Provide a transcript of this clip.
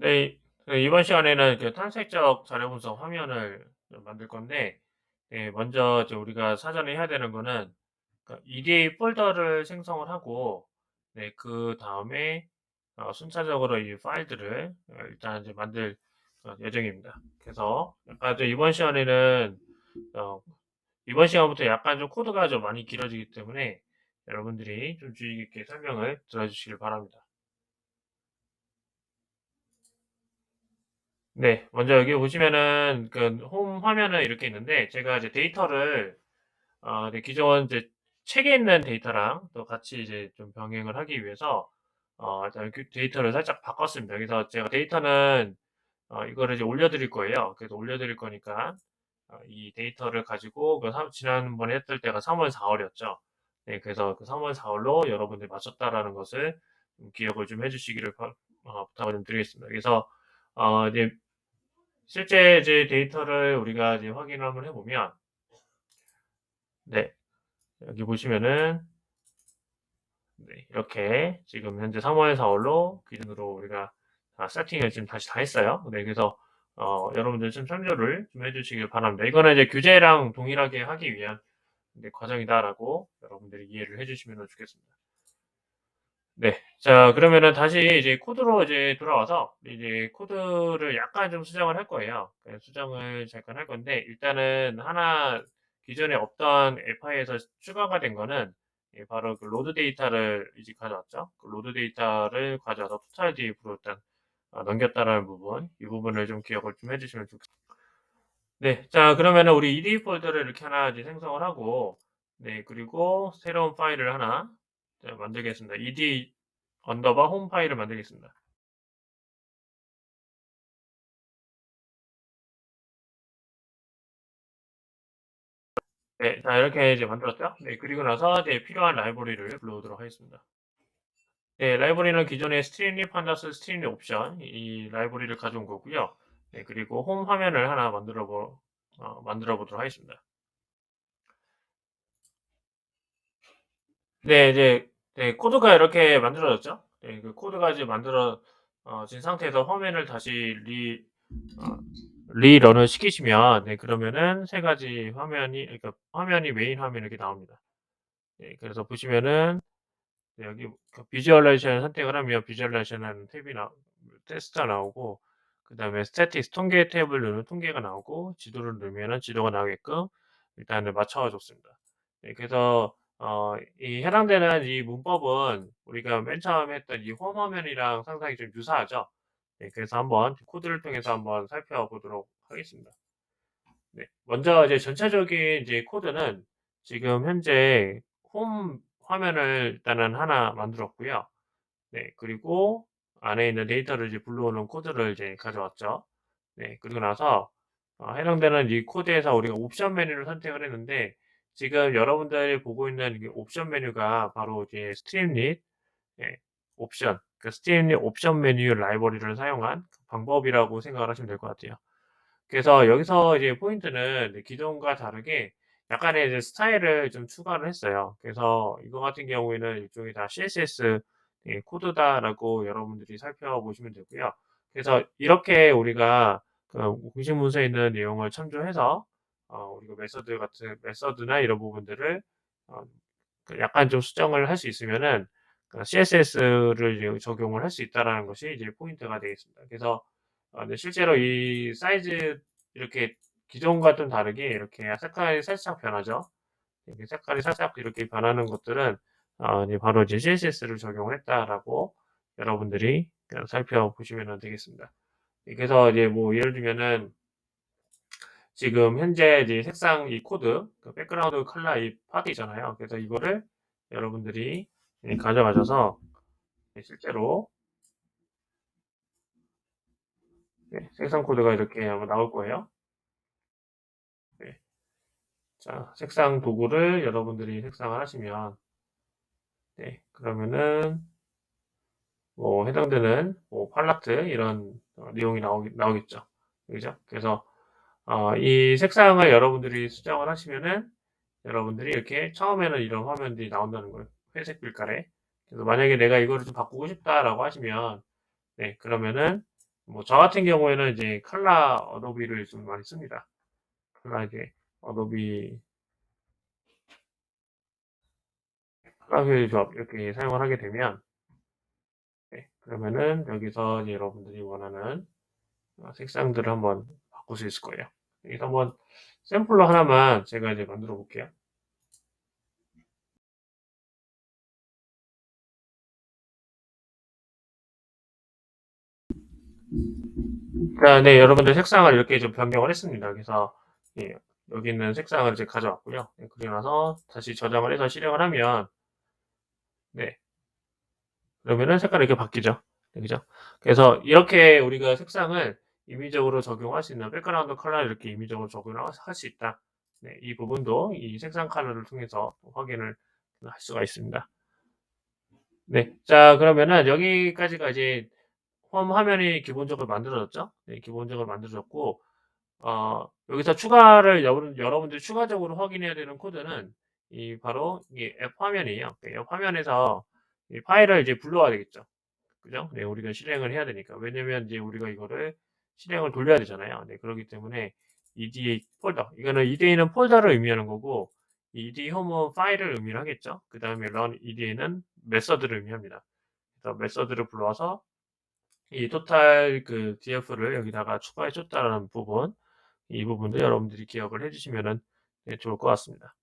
네. 그 이번 시간에는 그 탐색적 자료 분석 화면을 좀 만들 건데 예 먼저 이제 우리가 사전에 해야 되는 거는 그러니까 EDA 폴더를 생성을 하고 네 그다음에 어 순차적으로 이 파일들을 어 일단 이제 만들 어 예정입니다. 그래서 약간 좀 이번 시간에는 어 이번 시간부터 약간 좀 코드가 좀 많이 길어지기 때문에 여러분들이 좀 주의 깊게 설명을 들어 주시길 바랍니다. 네. 먼저 여기 보시면은 그 홈 화면은 이렇게 있는데 제가 이제 데이터를 어네 기존 이제 책에 있는 데이터랑 또 같이 이제 좀 병행을 하기 위해서 어 일단 그 데이터를 살짝 바꿨습니다. 그래서 제가 데이터는 어 이거를 이제 올려 드릴 거예요. 그래서 올려 드릴 거니까 어 이 데이터를 가지고 그 삼 지난번에 했을 때가 3 월, 4 월이었죠. 네 그래서 그 3 월, 4 월로 여러분들이 맞췄다라는 것을 좀 기억을 좀 해 주시기를 바 어 부탁을 좀 드리겠습니다. 그래서 어 이제 실제 이제 데이터를 우리가 이제 확인을 한번 해 보면 네. 여기 보시면은 네 이렇게 지금 현재 3 월, 4 월로 기준으로 우리가 다 세팅을 지금 다시 다 했어요. 네 그래서 어 여러분들 좀 참조를 좀 해 주시길 바랍니다. 이거는 이제 규제랑 동일하게 하기 위한 네 과정이다라고 여러분들이 이해를 해 주시면 좋겠습니다. 네. 자 그러면은 다시 이제 코드로 이제 돌아와서 이제 코드를 약간 좀 수정을 할 거예요. 그 수정을 잠깐 할 건데 일단은 하나 기존에 없던 에파이에서 추가가 된 거는 예 바로 그 로드 데이터를 이제 가져왔죠. 그 로드 데이터를 가져와서 토탈 DF로 일단 어 넘겼다라는 부분 이 부분을 좀 기억을 좀 해 주시면 좋 네. 자 그러면은 우리 EDA 폴더를 이렇게 하나 이제 생성을 하고 네 그리고 새로운 파일을 하나 자 만들겠습니다. EDA 언더바 홈 파일을 만들겠습니다. 네. 자 이렇게 이제 만들었죠. 네 그리고 나서 이제 필요한 라이브러리를 불러오도록 하겠습니다. 네. 라이브러리는 기존의 스트림립 판다스 스트림립 옵션 이 라이브러리를 가져온 거고요. 네 그리고 홈 화면을 하나 만들어 보 어 만들어 보도록 하겠습니다. 네 이제 네 코드가 이렇게 만들어졌죠. 네 그 코드가 이제 만들어 어진 상태에서 화면을 다시 리 어 리런을 시키시면 네 그러면은 3 가지 화면이 그러니까 화면이 메인 화면이 이렇게 나옵니다. 네 그래서 보시면은 네 여기 그 비주얼라이제이션을 선택을 하면 비주얼라이제이션이라는 탭이 나오 테스트가 나오고 그 다음에 스태틱스 통계 탭을 누르면 통계가 나오고 지도를 누르면은 지도가 나오게끔 일단은 맞춰 줬습니다. 네 그래서 어 이 해당되는 이 문법은 우리가 맨 처음에 했던 이 홈 화면이랑 상당히 좀 유사하죠. 네 그래서 한번 코드를 통해서 한번 살펴보도록 하겠습니다. 네. 먼저 이제 전체적인 이제 코드는 지금 현재 홈 화면을 일단은 하나 만들었고요. 네 그리고 안에 있는 데이터를 이제 불러오는 코드를 이제 가져왔죠. 네 그리고 나서 어 해당되는 이 코드에서 우리가 옵션 메뉴를 선택을 했는데 지금 여러분들이 보고 있는 이 옵션 메뉴가 바로 이제 스트림릿 예 옵션 그 스트림릿 옵션 메뉴 라이브러리를 사용한 방법이라고 생각을 하시면 될 것 같아요. 그래서 여기서 이제 포인트는 기존과 다르게 약간의 이제 스타일을 좀 추가를 했어요. 그래서 이거 같은 경우에는 일종의 다 CSS 예 코드다라고 여러분들이 살펴보시면 되고요. 그래서 이렇게 우리가 그 공식 문서에 있는 내용을 참조해서 어 우리가 메소드 같은 메소드나 이런 부분들을 어그 약간 좀 수정을 할 수 있으면은 그 CSS를 이제 적용을 할 수 있다라는 것이 이제 포인트가 되겠습니다. 그래서 어네 실제로 이 사이즈 이렇게 기존과 좀 다르게 이렇게 색깔이 살짝 변하죠. 이렇게 색깔이 살짝 이렇게 변하는 것들은 어 이제 바로 이제 CSS를 적용을 했다라고 여러분들이 그냥 살펴보시면은 되겠습니다. 예 그래서 이제 뭐 예를 들면은 지금 현재 이제 색상 이 코드 그 백그라운드 컬러 이 파트 있잖아요. 그래서 이거를 여러분들이 예 가져가셔서 예 실제로 네 색상 코드가 이렇게 나올 거예요. 네. 자 색상 도구를 여러분들이 색상을 하시면 네 그러면은 뭐 해당되는 뭐 팔라트 이런 어 내용이 나오겠 나오겠죠. 그죠? 그래서 어 이 색상을 여러분들이 수정을 하시면은 여러분들이 이렇게 처음에는 이런 화면들이 나온다는 거예요, 회색 빛깔에. 그래서 만약에 '내가 이거를 좀 바꾸고 싶다.'라고 하시면 네 그러면은 뭐 저 같은 경우에는 이제 칼라 어도비를 좀 많이 씁니다. 칼라 이제 어도비 칼라 조합 이렇게 사용을 하게 되면 네, 그러면은 여기서 이제 여러분들이 원하는 어, 색상들을 한번 바꿀 수 있을 거예요. 여기서 한번 샘플로 하나만 제가 이제 만들어 볼게요. 자, 네, 여러분들 색상을 이렇게 좀 변경을 했습니다. 그래서 예, 여기 있는 색상을 이제 가져왔고요. 네, 그리고 나서 다시 저장을 해서 실행을 하면 네, 그러면은 색깔이 이렇게 바뀌죠. 네, 그죠? 그래서 이렇게 우리가 색상을 임의적으로 적용할 수 있는 백그라운드 컬러를 이렇게 임의적으로 적용을 할수 있다. 네, 이 부분도 이 색상 컬러를 통해서 확인을 할 수가 있습니다. 네, 자 그러면은 여기까지가 이제 홈 화면이 기본적으로 만들어졌죠. 네, 기본적으로 만들어졌고 어, 여기서 추가를 여러분, 여러분들이 추가적으로 확인해야 되는 코드는 이 바로 이 앱 화면이에요. 네, 앱 화면에서 이 파일을 이제 불러와야 되겠죠. 그죠? 네, 우리가 실행을 해야 되니까. 왜냐면 이제 우리가 이거를 실행을 돌려야 되잖아요. 네, 그렇기 때문에 EDA 폴더. 이거는 EDA는 폴더를 의미하는 거고, EDA 홈은 파일을 의미하겠죠. 그 다음에 run EDA는 메서드를 의미합니다. 그래서 메서드를 불러와서 이 토탈 그 df를 여기다가 추가해 줬다라는 부분, 이 부분도 여러분들이 기억을 해주시면 좋을 것 같습니다.